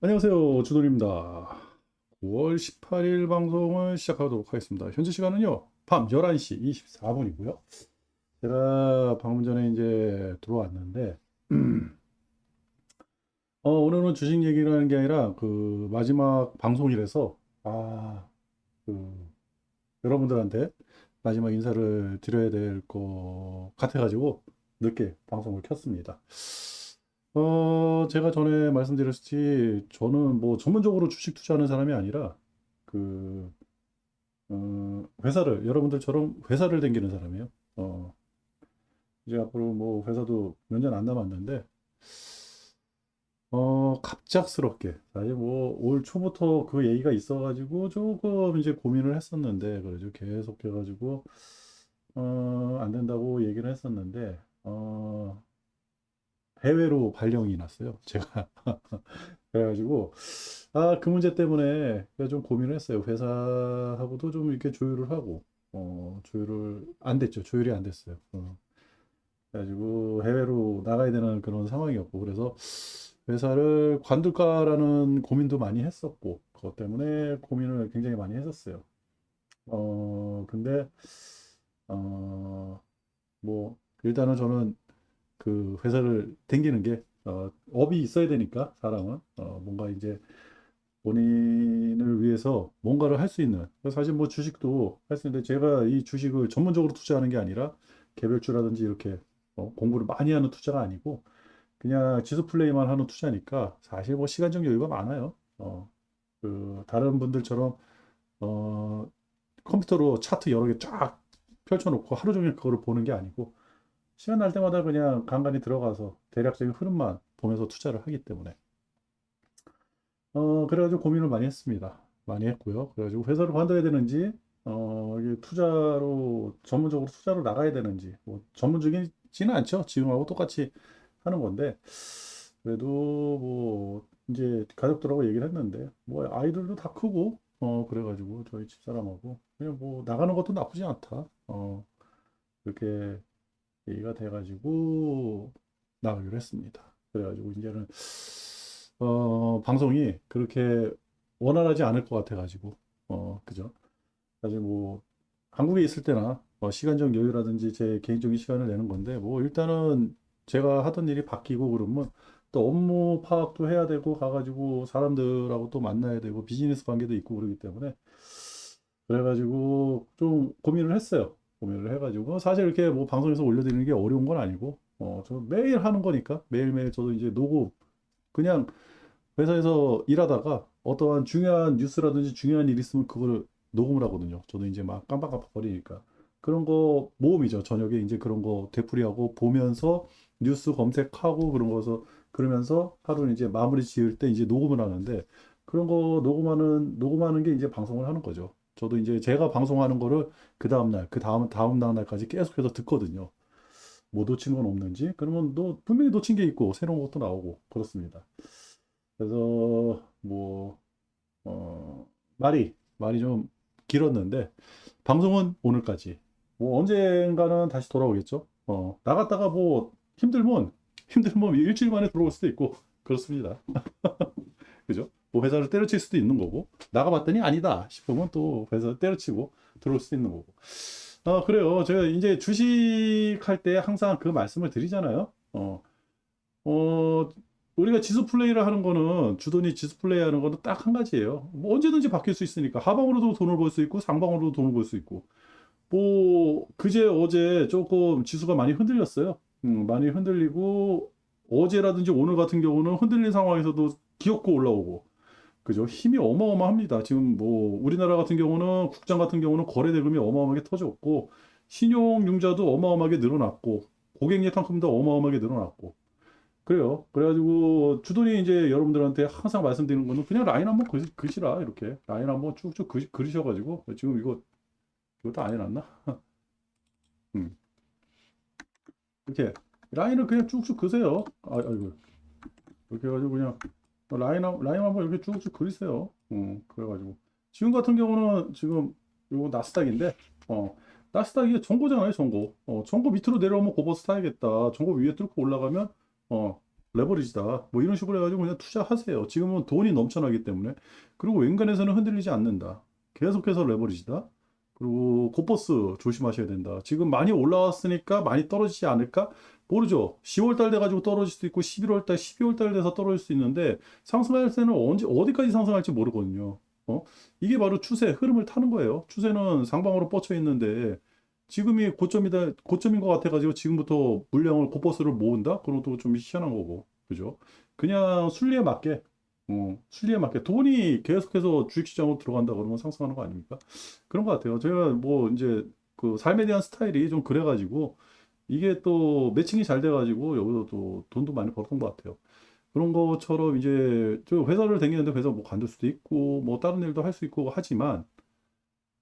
안녕하세요. 주돈입니다. 9월 18일 방송을 시작하도록 하겠습니다. 현재 시간은요, 밤 11시 24분이고요. 제가 방금 전에 이제 들어왔는데, 어, 오늘은 주식 얘기를 하는 게 아니라, 그, 마지막 방송이라서, 아, 그, 여러분들한테 마지막 인사를 드려야 될 것 같아가지고, 늦게 방송을 켰습니다. 어, 제가 전에 말씀드렸듯이 저는 뭐 전문적으로 주식 투자하는 사람이 아니라 그 어, 회사를 여러분들처럼 회사를 댕기는 사람이에요. 어, 이제 앞으로 뭐 회사도 몇 년 안 남았는데 어, 갑작스럽게 사실 뭐 올 초부터 그 얘기가 있어가지고 조금 이제 고민을 했었는데 그래서 계속 해가지고 어, 안 된다고 얘기를 했었는데 어, 해외로 발령이 났어요. 제가 그래가지고 아 그 문제 때문에 좀 고민을 했어요. 회사하고도 좀 이렇게 조율을 하고 어 조율을 안 됐죠. 조율이 안 됐어요. 어. 그래가지고 해외로 나가야 되는 그런 상황이었고 그래서 회사를 관둘까라는 고민도 많이 했었고 그것 때문에 고민을 굉장히 많이 했었어요. 어 근데 어 뭐 일단은 저는 그 회사를 댕기는 게 어, 업이 있어야 되니까 사람은 어, 뭔가 이제 본인을 위해서 뭔가를 할 수 있는 사실 뭐 주식도 할 수 있는데 제가 이 주식을 전문적으로 투자하는 게 아니라 개별주라든지 이렇게 어, 공부를 많이 하는 투자가 아니고 그냥 지수 플레이만 하는 투자니까 사실 뭐 시간적 여유가 많아요. 어, 그 다른 분들처럼 어, 컴퓨터로 차트 여러 개 쫙 펼쳐놓고 하루 종일 그거를 보는 게 아니고 시간 날 때마다 그냥 간간히 들어가서 대략적인 흐름만 보면서 투자를 하기 때문에 어 그래가지고 고민을 많이 했습니다. 많이 했고요. 그래가지고 회사를 관둬야 되는지 어 이게 투자로 전문적으로 투자로 나가야 되는지 뭐 전문적이지는 않죠. 지금하고 똑같이 하는 건데 그래도 뭐 이제 가족들하고 얘기를 했는데 뭐 아이들도 다 크고 어 그래가지고 저희 집사람하고 그냥 뭐 나가는 것도 나쁘지 않다. 어 그렇게 얘기가 돼가지고 나가기로 했습니다. 그래가지고 이제는 어, 방송이 그렇게 원활하지 않을 것 같아가지고 어, 그죠? 사실 뭐 한국에 있을 때나 뭐 시간적 여유라든지 제 개인적인 시간을 내는 건데 뭐 일단은 제가 하던 일이 바뀌고 그러면 또 업무 파악도 해야 되고 가가지고 사람들하고 또 만나야 되고 비즈니스 관계도 있고 그러기 때문에 그래가지고 좀 고민을 했어요. 고민을 해가지고 사실 이렇게 뭐 방송에서 올려드리는 게 어려운 건 아니고 어 저 매일 하는 거니까 매일매일 저도 이제 녹음 그냥 회사에서 일하다가 어떠한 중요한 뉴스라든지 중요한 일 있으면 그거를 녹음을 하거든요. 저도 이제 막 깜빡깜빡 거리니까 그런 거 모음이죠. 저녁에 이제 그런 거 되풀이하고 보면서 뉴스 검색하고 그런 거서 그러면서 하루는 이제 마무리 지을 때 이제 녹음을 하는데 그런 거 녹음하는 녹음하는 게 이제 방송을 하는 거죠. 저도 이제 제가 방송하는 거를 그 다음 날, 그 다음 다음 날까지 계속해서 듣거든요. 뭐 놓친 건 없는지 그러면 너 분명히 놓친 게 있고 새로운 것도 나오고 그렇습니다. 그래서 뭐 어, 말이 말이 좀 길었는데 방송은 오늘까지 뭐 언젠가는 다시 돌아오겠죠. 어, 나갔다가 뭐 힘들면 힘들면 일주일 만에 들어올 수도 있고 그렇습니다. 그죠? 뭐 회사를 때려칠 수도 있는 거고 나가봤더니 아니다 싶으면 또 회사 때려치고 들어올 수도 있는 거고. 어 그래요. 제가 이제 주식할 때 항상 그 말씀을 드리잖아요. 어, 어 우리가 지수 플레이를 하는 거는 주돈이 지수 플레이 하는 거는 딱 한 가지예요. 뭐 언제든지 바뀔 수 있으니까. 하방으로도 돈을 벌 수 있고 상방으로도 돈을 벌 수 있고. 뭐 그제 어제 조금 지수가 많이 흔들렸어요. 음, 많이 흔들리고 어제라든지 오늘 같은 경우는 흔들린 상황에서도 기어코 올라오고 그죠? 힘이 어마어마합니다. 지금 뭐 우리나라 같은 경우는 국장 같은 경우는 거래 대금이 어마어마하게 터졌고 신용 융자도 어마어마하게 늘어났고 고객 예탁금도 어마어마하게 늘어났고 그래요. 그래가지고 주돈이 이제 여러분들한테 항상 말씀드리는 거는 그냥 라인 한번 그, 그시라 이렇게 라인 한번 쭉쭉 그, 그리셔가지고 지금 이거 이것도 안 해놨나? 음. 이렇게 라인을 그냥 쭉쭉 그세요. 아, 아이고 이렇게 해가지고 그냥 라인, 한- 라인 한번 이렇게 쭉쭉 그리세요. 어, 그래가지고. 지금 같은 경우는 지금 요거 나스닥인데, 어, 나스닥이 전고잖아요, 전고. 어, 전고 밑으로 내려오면 고버스 타야겠다. 전고 위에 뚫고 올라가면, 어, 레버리지다. 뭐 이런 식으로 해가지고 그냥 투자하세요. 지금은 돈이 넘쳐나기 때문에. 그리고 웬간해서는 흔들리지 않는다. 계속해서 레버리지다. 그리고 고버스 조심하셔야 된다. 지금 많이 올라왔으니까 많이 떨어지지 않을까? 모르죠. 10월 달 돼가지고 떨어질 수도 있고 11월 달, 12월 달 돼서 떨어질 수 있는데 상승할 때는 언제 어디까지 상승할지 모르거든요. 어? 이게 바로 추세, 흐름을 타는 거예요. 추세는 상방으로 뻗쳐 있는데 지금이 고점이다, 고점인 것 같아가지고 지금부터 물량을 고버스를 모은다? 그런 것도 좀 희한한 거고, 그죠? 그냥 순리에 맞게, 어, 순리에 맞게 돈이 계속해서 주식시장으로 들어간다 그러면 상승하는 거 아닙니까? 그런 것 같아요. 제가 뭐 이제 그 삶에 대한 스타일이 좀 그래가지고 이게 또 매칭이 잘 돼가지고 여기서 또 돈도 많이 벌었던 것 같아요. 그런 것처럼 이제 저 회사를 다니는데 회사 뭐 관둘 수도 있고 뭐 다른 일도 할 수 있고 하지만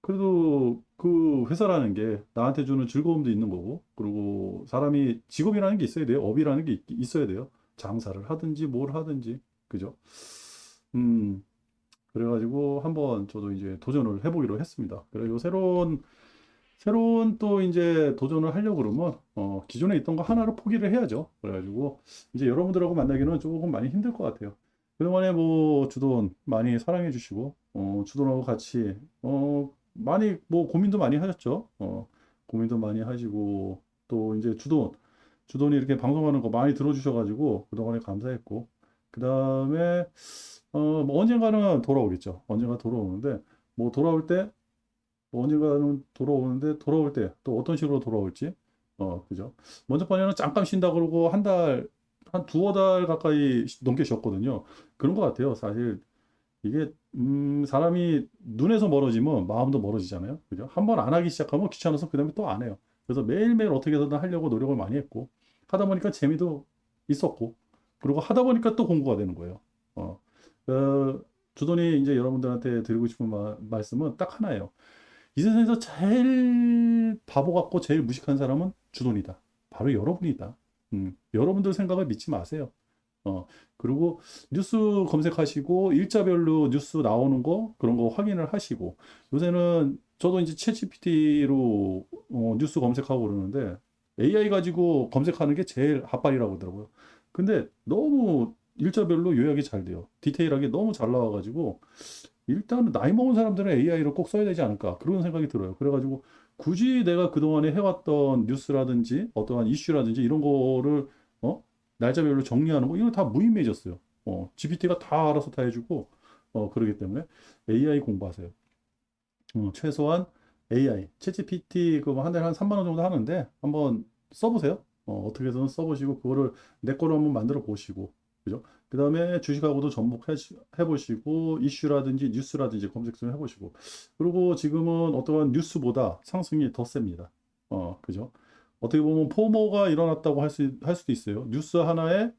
그래도 그 회사라는 게 나한테 주는 즐거움도 있는 거고 그리고 사람이 직업이라는 게 있어야 돼요. 업이라는 게 있, 있어야 돼요. 장사를 하든지 뭘 하든지 그죠? 음 그래가지고 한번 저도 이제 도전을 해보기로 했습니다. 그리고 새로운 새로운 또 이제 도전을 하려고 그러면 어, 기존에 있던 거 하나를 포기를 해야죠. 그래가지고 이제 여러분들하고 만나기는 조금 많이 힘들 것 같아요. 그동안에 뭐 주돈 많이 사랑해 주시고 어, 주돈하고 같이 어, 많이 뭐 고민도 많이 하셨죠. 어, 고민도 많이 하시고 또 이제 주돈 주돈이 이렇게 방송하는 거 많이 들어주셔가지고 그동안에 감사했고 그 다음에 어, 뭐 언젠가는 돌아오겠죠. 언젠가 돌아오는데 뭐 돌아올 때 뭐 언젠가는 돌아오는데 돌아올 때 또 어떤 식으로 돌아올지. 어 그죠? 먼저 번에는 잠깐 쉰다 그러고 한 달 한 두어 달 가까이 쉬- 넘게 쉬었거든요. 그런 것 같아요 사실. 이게 음 사람이 눈에서 멀어지면 마음도 멀어지잖아요. 그죠? 한 번 안 하기 시작하면 귀찮아서 그 다음에 또 안 해요. 그래서 매일매일 어떻게 해서든 하려고 노력을 많이 했고 하다 보니까 재미도 있었고 그리고 하다 보니까 또 공부가 되는 거예요. 어, 어 주돈이 이제 여러분들한테 드리고 싶은 마- 말씀은 딱 하나예요 이 세상에서 제일 바보 같고 제일 무식한 사람은 주돈이다. 바로 여러분이다. 음, 여러분들 생각을 믿지 마세요. 어, 그리고 뉴스 검색하시고 일자별로 뉴스 나오는 거 그런 거 확인을 하시고 요새는 저도 이제 챗GPT로 어, 뉴스 검색하고 그러는데 AI 가지고 검색하는 게 제일 핫발이라고 하더라고요. 근데 너무 일자별로 요약이 잘 돼요. 디테일하게 너무 잘 나와가지고 일단 나이 먹은 사람들은 AI를 꼭 써야 되지 않을까 그런 생각이 들어요. 그래가지고 굳이 내가 그동안에 해왔던 뉴스라든지 어떠한 이슈라든지 이런 거를 어? 날짜별로 정리하는 거 이거 다 무의미해졌어요. 어, GPT가 다 알아서 다 해주고 어, 그러기 때문에 AI 공부하세요. 어, 최소한 AI, 챗GPT 그거 한 달에 한 3만 원 정도 하는데 한번 써보세요. 어, 어떻게 해서든 써보시고 그거를 내 거로 한번 만들어 보시고 그죠? 그 다음에 주식하고도 접목해 해보시고 이슈라든지 뉴스라든지 검색 좀 해보시고 그리고 지금은 어떠한 뉴스보다 상승이 더 셉니다. 어, 그죠? 어떻게 보면 포모가 일어났다고 할 수, 할 수도 있어요. 뉴스 하나에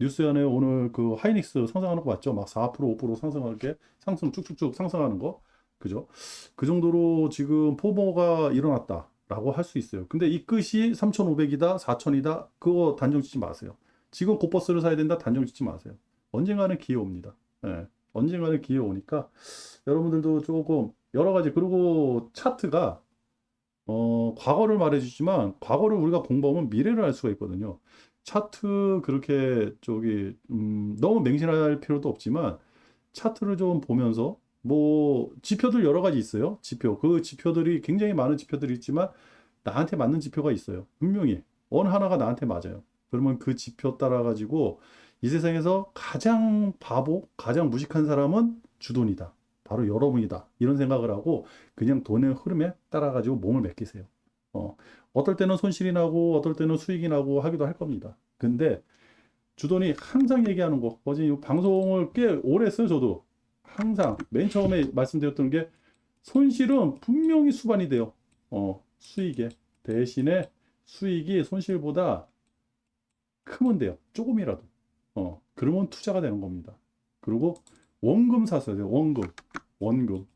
뉴스 안에 오늘 그 하이닉스 상승하는 거 맞죠? 막 4%, 5% 상승할 게 상승 쭉쭉쭉 상승하는 거. 그죠? 그 정도로 지금 포모가 일어났다라고 할 수 있어요. 근데 이 끝이 3,500이다, 4,000이다. 그거 단정 짓지 마세요. 지금 곧버스를 사야 된다 단정 짓지 마세요. 언젠가는 기회 옵니다. 예, 언젠가는 기회 오니까 여러분들도 조금 여러 가지 그리고 차트가 어, 과거를 말해주지만 과거를 우리가 공부하면 미래를 알 수가 있거든요. 차트 그렇게 저기 음, 너무 맹신할 필요도 없지만 차트를 좀 보면서 뭐 지표들 여러 가지 있어요. 지표 그 지표들이 굉장히 많은 지표들이 있지만 나한테 맞는 지표가 있어요. 분명히 어느 하나가 나한테 맞아요. 그러면 그 지표 따라 가지고 이 세상에서 가장 바보, 가장 무식한 사람은 주돈이다. 바로 여러분이다. 이런 생각을 하고 그냥 돈의 흐름에 따라 가지고 몸을 맡기세요. 어, 어떨 때는 손실이 나고 어떨 때는 수익이 나고 하기도 할 겁니다. 근데 주돈이 항상 얘기하는 거, 어제 이 방송을 꽤 오래 했어요, 저도. 항상 맨 처음에 말씀드렸던 게 손실은 분명히 수반이 돼요. 어, 수익에. 대신에 수익이 손실보다 크면 돼요. 조금이라도. 어, 그러면 투자가 되는 겁니다. 그리고 원금 사셔야 돼요. 원금. 원금.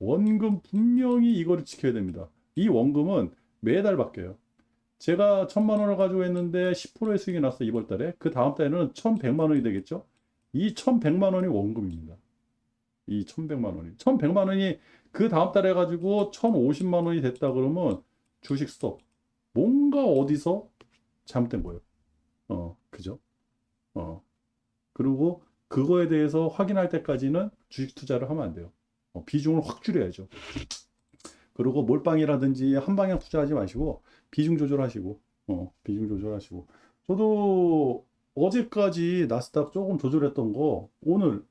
원금 분명히 이거를 지켜야 됩니다. 이 원금은 매달 바뀌어요. 제가 천만 원을 가지고 했는데 10%의 수익이 났어, 이번 달에. 그 다음 달에는 1100만 원이 되겠죠? 이 1100만 원이 원금입니다. 이 1100만 원이. 1100만 원이 그 다음 달에 가지고 1050만 원이 됐다 그러면 주식 스톱. 뭔가 어디서 잘못된 거예요. 어, 그죠? 어. 그리고 그거에 대해서 확인할 때까지는 주식 투자를 하면 안 돼요. 어, 비중을 확 줄여야죠. 그리고 몰빵이라든지 한 방향 투자하지 마시고 비중 조절하시고 어, 비중 조절하시고 저도 어제까지 나스닥 조금 조절했던 거 오늘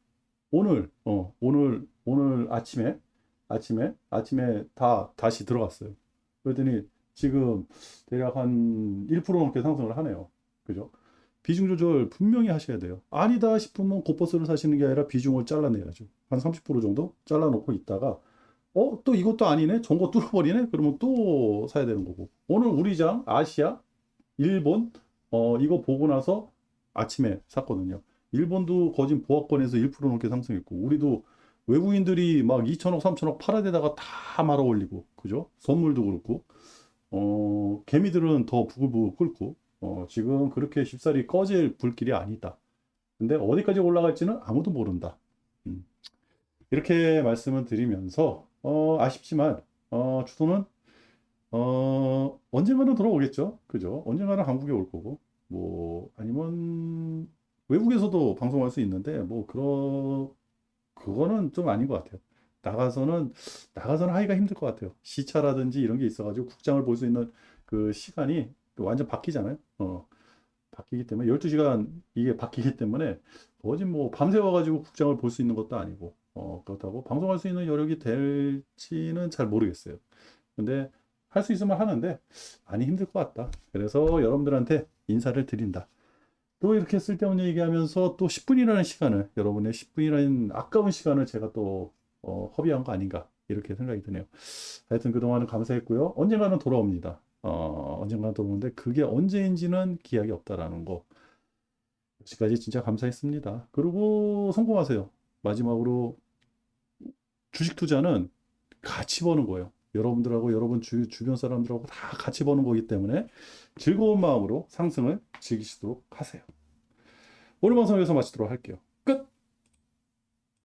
오늘 어 오늘 오늘 아침에 아침에 아침에 다 다시 들어갔어요. 그랬더니 지금 대략 한 1% 넘게 상승을 하네요. 그죠? 비중 조절 분명히 하셔야 돼요. 아니다 싶으면 곧버스를 사시는 게 아니라 비중을 잘라내야죠. 한 30% 정도 잘라놓고 있다가 어, 또 이것도 아니네? 전거 뚫어버리네? 그러면 또 사야 되는 거고. 오늘 우리 장, 아시아, 일본, 어, 이거 보고 나서 아침에 샀거든요. 일본도 거진 보합권에서 1% 넘게 상승했고, 우리도 외국인들이 막 2천억, 3천억 팔아대다가 다 말아 올리고, 그죠? 선물도 그렇고, 어, 개미들은 더 부글부글 끓고, 어, 지금 그렇게 쉽사리 꺼질 불길이 아니다. 근데 어디까지 올라갈지는 아무도 모른다. 음. 이렇게 말씀을 드리면서, 어, 아쉽지만, 어, 주소는, 어, 언젠가는 돌아오겠죠. 그죠? 언젠가는 한국에 올 거고, 뭐, 아니면, 외국에서도 방송할 수 있는데, 뭐, 그러, 그거는 좀 아닌 것 같아요. 나가서는, 나가서는 하기가 힘들 것 같아요. 시차라든지 이런 게 있어가지고 국장을 볼 수 있는 그 시간이 완전 바뀌잖아요. 어, 바뀌기 때문에, 12시간 이게 바뀌기 때문에, 거진 뭐, 밤새 와가지고 국장을 볼 수 있는 것도 아니고, 어, 그렇다고 방송할 수 있는 여력이 될지는 잘 모르겠어요. 근데 할 수 있으면 하는데 많이 힘들 것 같다. 그래서 여러분들한테 인사를 드린다. 또 이렇게 쓸데없는 얘기하면서 또 10분이라는 시간을 여러분의 10분이라는 아까운 시간을 제가 또 어, 허비한 거 아닌가 이렇게 생각이 드네요. 하여튼 그동안은 감사했고요. 언젠가는 돌아옵니다. 어, 언젠가는 돌아오는데 그게 언제인지는 기약이 없다라는 거. 여기까지 진짜 감사했습니다. 그리고 성공하세요. 마지막으로 주식 투자는 같이 버는 거예요. 여러분들하고 여러분 주, 주변 사람들하고 다 같이 버는 거기 때문에 즐거운 마음으로 상승을 즐기시도록 하세요. 오늘 방송 여기서 마치도록 할게요. 끝!